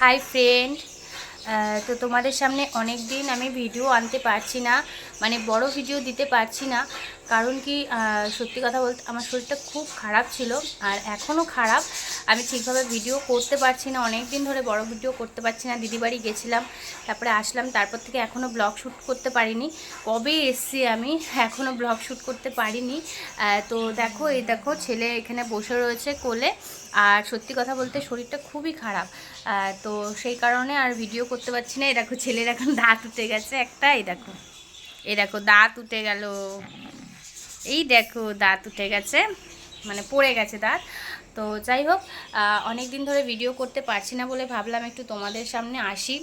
Hi friend তো তোমাদের সামনে অনেক দিন আমি ভিডিও আনতে পারছি না মানে বড় ভিডিও দিতে পারছি না। কারণ কি সত্যি কথা বলতে আমার শরীরটা খুব খারাপ ছিল, আর এখনও খারাপ। আমি ঠিকভাবে ভিডিও করতে পারছি না অনেক দিন ধরে বড় ভিডিও করতে পারছি না দিদি বাড়ি গেছিলাম, তারপরে আসলাম, তারপর থেকে এখনও ব্লগ শ্যুট করতে পারিনি। কবে এসছি আমি এখনও ব্লগ শ্যুট করতে পারিনি। তো দেখো, এই দেখো, ছেলে এখানে বসে রয়েছে কোলে, আর সত্যি কথা বলতে শরীরটা খুবই খারাপ। তো সেই কারণে আর ভিডিও করতে পারছি না। এই দেখো, ছেলের এখন দাঁত উঠে গেছে একটা, এই দেখো এই দেখো, দাঁত উঠে গেল। এই দেখো, দাঁত উঠে গেছে। মানে পড়ে গেছে দাঁত তো যাই হোক অনেক দিন ধরে ভিডিও করতে পারছি না বলে ভাবলাম একটু তোমাদের সামনে আসি।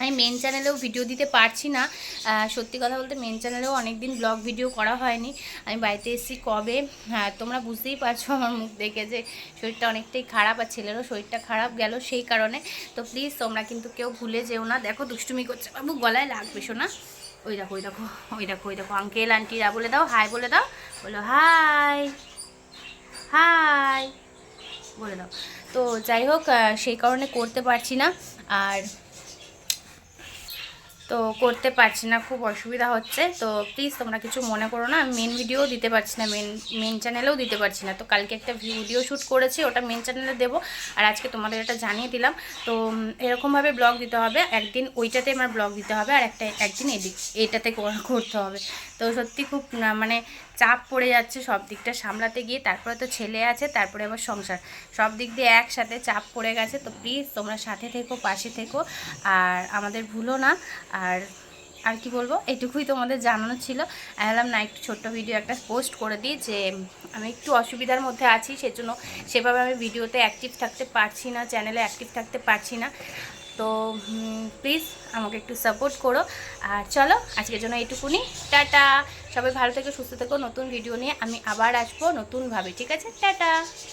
আমি মেন চ্যানেলেও ভিডিও দিতে পারছি না। সত্যি কথা বলতে মেন চ্যানেলেও অনেক দিন ব্লগ ভিডিও করা হয়নি। আমি বাড়িতে এসেছি কবে? হ্যাঁ তোমরা বুঝতেই পারছ আমার মুখ দেখে যে শরীরটা অনেকটাই খারাপ আর ছেলেরও শরীরটা খারাপ গেল সেই কারণে। তো প্লিজ তোমরা কিন্তু কেউ ভুলে যেও না। দেখো, দুষ্টুমি করছে বাবু গলায় লাগবে শোনা ওই দেখো ওই দেখো ওই দেখো ওই দেখো আঙ্কেল আন্টিরা বলে দাও হাই বলে দাও। বলো হাই হাই বলে দাও তো যাই হোক সেই কারণে করতে পারছি না। আর তো করতে পারছি না, খুব অসুবিধা হচ্ছে। তো প্লিজ তোমরা কিছু মনে করো না, আমি মেন ভিডিও দিতে পারছি না মেন মেন চ্যানেলেও দিতে পারছি না। তো কালকে একটা ভিডিও শ্যুট করেছি, ওটা মেন চ্যানেলে দেবো। আর আজকে তোমাদের এটা জানিয়ে দিলাম। তো এরকমভাবে ব্লগ দিতে হবে, একদিন ওইটাতে আমার ব্লগ দিতে হবে, আর একটা একদিন এদিক, এইটাতে করতে হবে। তো সত্যি খুব মানে চাপ পড়ে যাচ্ছে সব দিকটা সামলাতে গিয়ে, তারপরে তো ছেলে আছে, তারপরে আবার সংসার। সব দিক দিয়ে একসাথে চাপ পড়ে গেছে, তো প্লিজ তোমরা সাথে থেকো, পাশে থেকো, আর আমাদের ভুলো না। আর আর কি বলব? এটুকুই তোমাদের জানানো ছিল। আমি না, একটু ছোট্ট ভিডিও একটা পোস্ট করে দিই যে, আমি একটু অসুবিধার মধ্যে আছি, সেজন্য সেভাবে আমি ভিডিওতে অ্যাক্টিভ থাকতে পারছি না চ্যানেলে অ্যাক্টিভ থাকতে পারছি না। তো প্লিজ আমাকে একটু সাপোর্ট করো। আর চলো, আজকের জন্য এইটুকুনি টাটা! সবাই ভালো থেকে, সুস্থ থেকো। নতুন ভিডিও নিয়ে আমি আবার আসব, নতুনভাবে, ঠিক আছে? টাটা!